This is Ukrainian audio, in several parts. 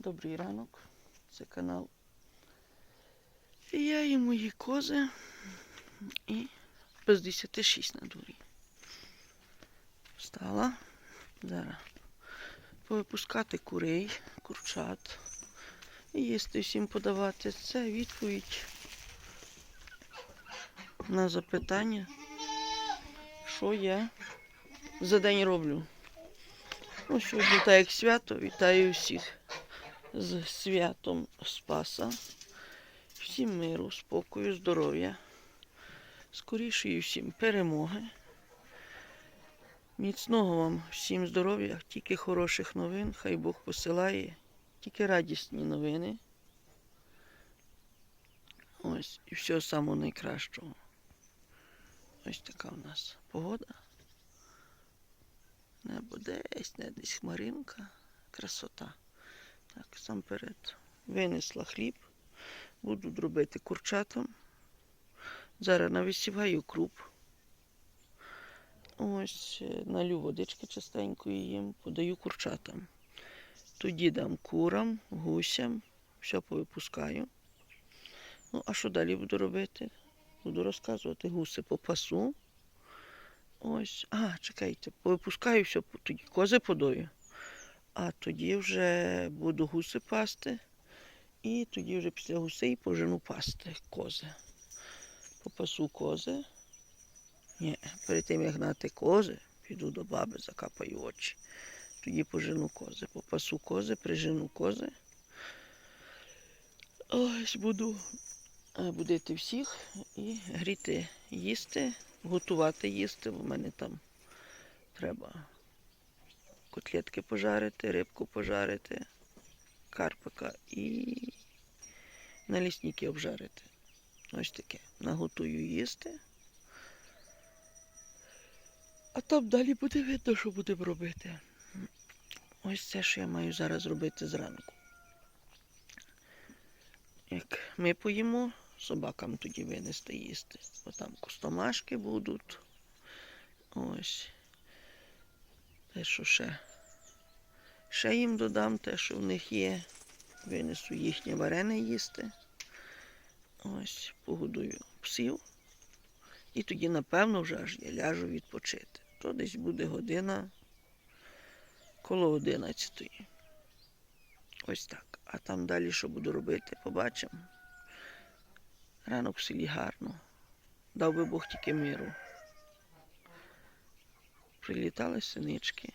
Добрий ранок. Це канал. І я і мої кози. І без 10 на дворі. Встала. Зараз повипускати курей, курчат. І їсти всім подавати. Це відповідь на запитання, що я за день роблю. Ну, сьогодні так як свято, вітаю всіх з святом Спаса. Всім миру, спокою, здоров'я, скорішої всім перемоги. Міцного вам всім здоров'я, тільки хороших новин, хай Бог посилає, тільки радісні новини. Ось, і всього самого найкращого. Ось така у нас погода. Небо десь, не десь хмаринка, красота. Так, сам перед винесла хліб, буду дробити курчатам. Зараз нависіваю круп. Ось е, налю водички частенької їм, подаю курчатам. Тоді дам курам, гусям, все повипускаю. Ну, а що далі буду робити? Буду розказувати гуси по пасу. Ось, а, чекайте, повипускаю все, тоді кози подою. А тоді вже буду гуси пасти. І тоді вже після гусей пожену пасти кози. Попасу кози. Ні, перед тим як гнати кози, піду до баби, закапаю очі. Тоді пожену кози. Попасу кози, прижену кози. Ось буду е, будити всіх і гріти їсти, готувати їсти, бо в мене там треба котлетки пожарити, рибку пожарити, карпика і налісники обжарити. Ось таке. Наготую їсти. А там далі буде видно, що будемо робити. Ось це, що я маю зараз робити зранку. Як ми поїмо, собакам тоді винести їсти. Бо там кустомашки будуть. Ось. Те, що ще. Ще їм додам те, що в них є. Винесу їхнє варене їсти. Ось, погодую псів. І тоді, напевно, вже аж я ляжу відпочити. То десь буде година коло 11. Ось так. А там далі що буду робити, побачимо. Ранок в селі гарно. Дав би Бог тільки миру. Прилітали синички.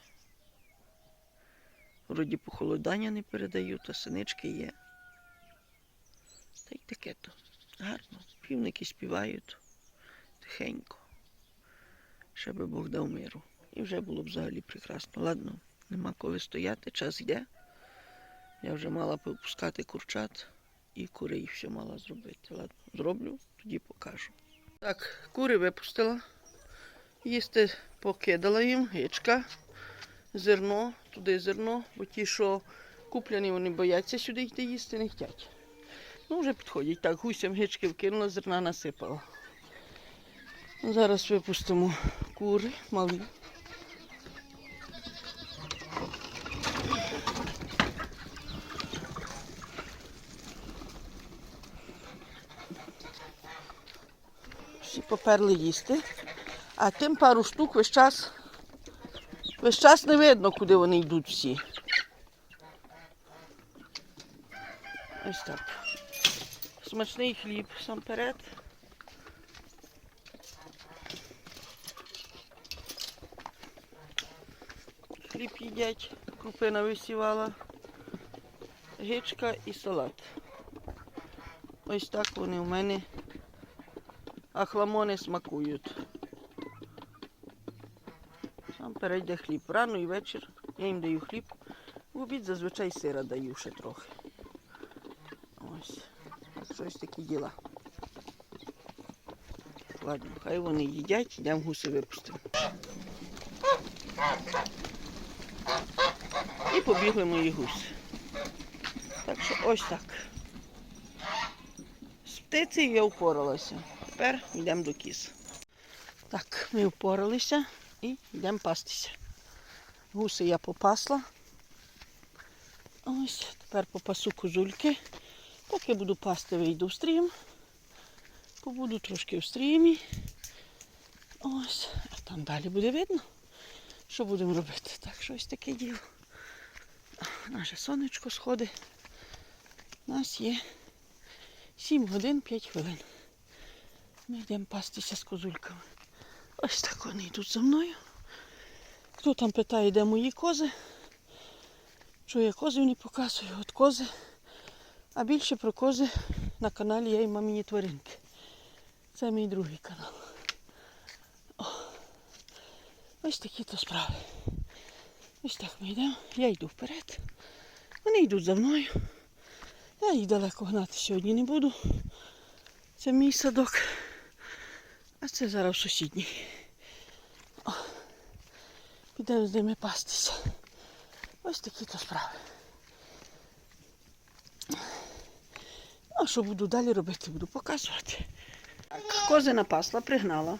Вроді похолодання не передають, а синички є. Та й таке то. Гарно. Півники співають тихенько. Ще би Бог дав миру. І вже було б взагалі прекрасно. Ладно, нема коли стояти, час йде. Я вже мала випускати курчат і курей все мала зробити. Ладно, зроблю, тоді покажу. Так, кури випустила. Їсти покидала їм, гичка, зерно, туди зерно, бо ті, що куплені, вони бояться сюди йти їсти, не хочуть. Ну, вже підходять. Так, гусям гички вкинула, зерна насипала. Зараз випустимо кури малі. Поперли їсти. А тим пару штук весь час. Весь час не видно, куди вони йдуть всі. Ось так. Смачний хліб сам перед. Хліб їдять, крупина висівала, гичка і салат. Ось так вони у мене ахламони смакують. Перейде хліб. Рано і вечір я їм даю хліб. В обід зазвичай сира даю ще трохи. Ось. Так що ось такі діла. Ладно, хай вони їдять, йдемо гуси випустимо. І побігли мої гуси. Так що ось так. З птицею я впоралася. Тепер йдемо до кіз. Так, ми впоралися і йдемо пастися. Гуси я попасла. Ось, тепер попасу козульки. Поки буду пасти, вийду в стрім. Побуду трошки в стрімі. Ось, а там далі буде видно, що будемо робити. Так що ось таке діло. Наше сонечко сходить. У нас є 7 годин 5 хвилин. Ми йдемо пастися з козульками. Ось так вони йдуть за мною. Хто там питає, де мої кози? Я козів не показую, от кози. А більше про кози на каналі я і мамині тваринки. Це мій другий канал. О, ось такі то справи. Ось так ми йдемо. Я йду вперед. Вони йдуть за мною. Я їх далеко гнати сьогодні не буду. Це мій садок. А це зараз сусідній. Підемо з ними пастися. Ось такі то справи. А що буду далі робити, буду показувати. Кози напасла, пригнала.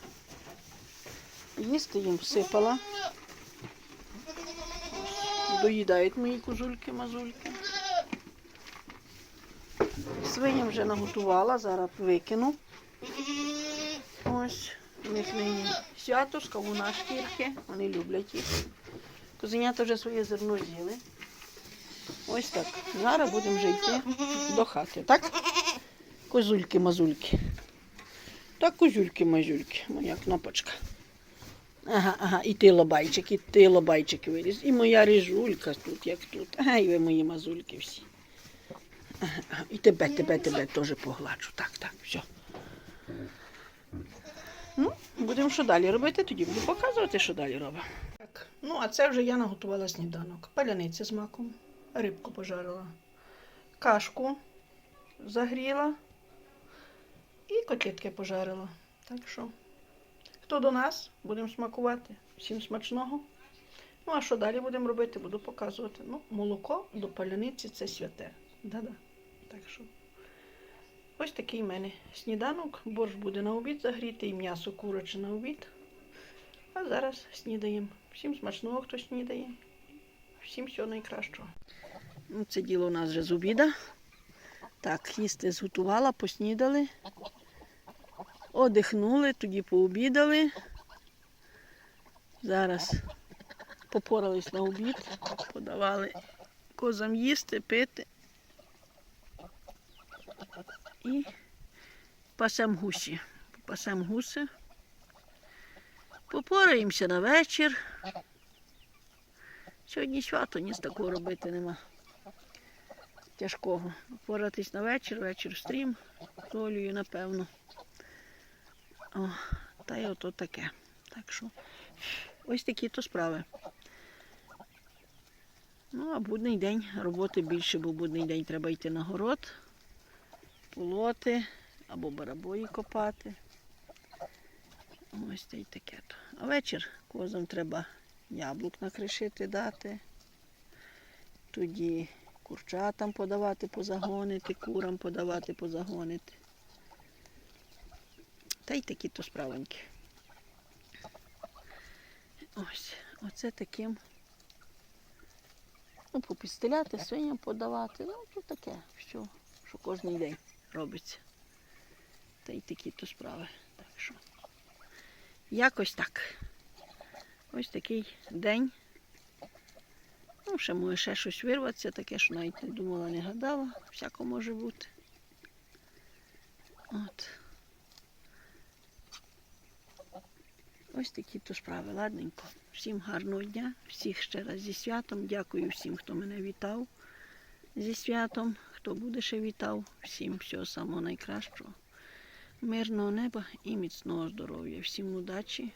Їсти їм всипала. Доїдають мої козульки, мазульки. Свиням вже наготувала, зараз викину. Ось, у них нині свято з кавуна шкірки, вони люблять їх. Козенята вже своє зерно з'їли. Ось так. Зараз будемо вже йти до хати, так? Козульки-мазульки. Так, козюльки-мазюльки, моя кнопочка. Ага, ага, і ти лобайчик, і ти лобайчик виріс. І моя рижулька тут, як тут. Ага, і ви мої мазульки всі. Ага, ага. І тебе, тебе, тебе теж погладжу. Так, так, все. Будемо що далі робити, тоді буду показувати, що далі робимо. Так, ну а це вже я наготувала сніданок. Паляниця з маком, рибку пожарила, кашку загріла і котлетки пожарила. Так що, хто до нас, будемо смакувати. Всім смачного. Ну, а що далі будемо робити, буду показувати. Ну, молоко до паляниці це святе. Да-да. Так що. Ось такий в мене сніданок. Борщ буде на обід загріти і м'ясо куряче на обід. А зараз снідаємо. Всім смачного, хто снідає. Всім всього найкращого. Ну, це діло у нас вже з обіда. Так, їсти зготувала, поснідали. Одихнули, тоді пообідали. Зараз попорались на обід, подавали козам їсти, пити. І пасем гусі. Пасем гуси. Попораємося на вечір. Сьогодні свято, ні з такого робити нема. Тяжкого. Поратись на вечір, вечір стрім, з Олею, напевно. О, та й ото таке. Так що ось такі то справи. Ну, а будний день роботи більше, бо будний день треба йти на город, полоти або барабої копати. Ось та й таке. то. А вечір козам треба яблук накришити дати. Тоді курчатам подавати позагонити, курам подавати позагонити. Та й такі то справоньки. Ось, оце таким. Ну, попістеляти, свиням подавати. Ну, то таке, що, що кожен день робиться. Та й такі то справи. Так що. Якось так. Ось такий день. Ну, ще може ще щось вирватися, таке, що навіть не думала, не гадала. Всяко може бути. От. Ось такі то справи, ладненько. Всім гарного дня, всіх ще раз зі святом. Дякую всім, хто мене вітав зі святом, хто буде ще вітав. Всім всього самого найкращого. Мирного неба і міцного здоров'я. Всім удачі.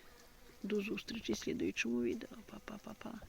До зустрічі в слідуючому відео. Па-па-па-па.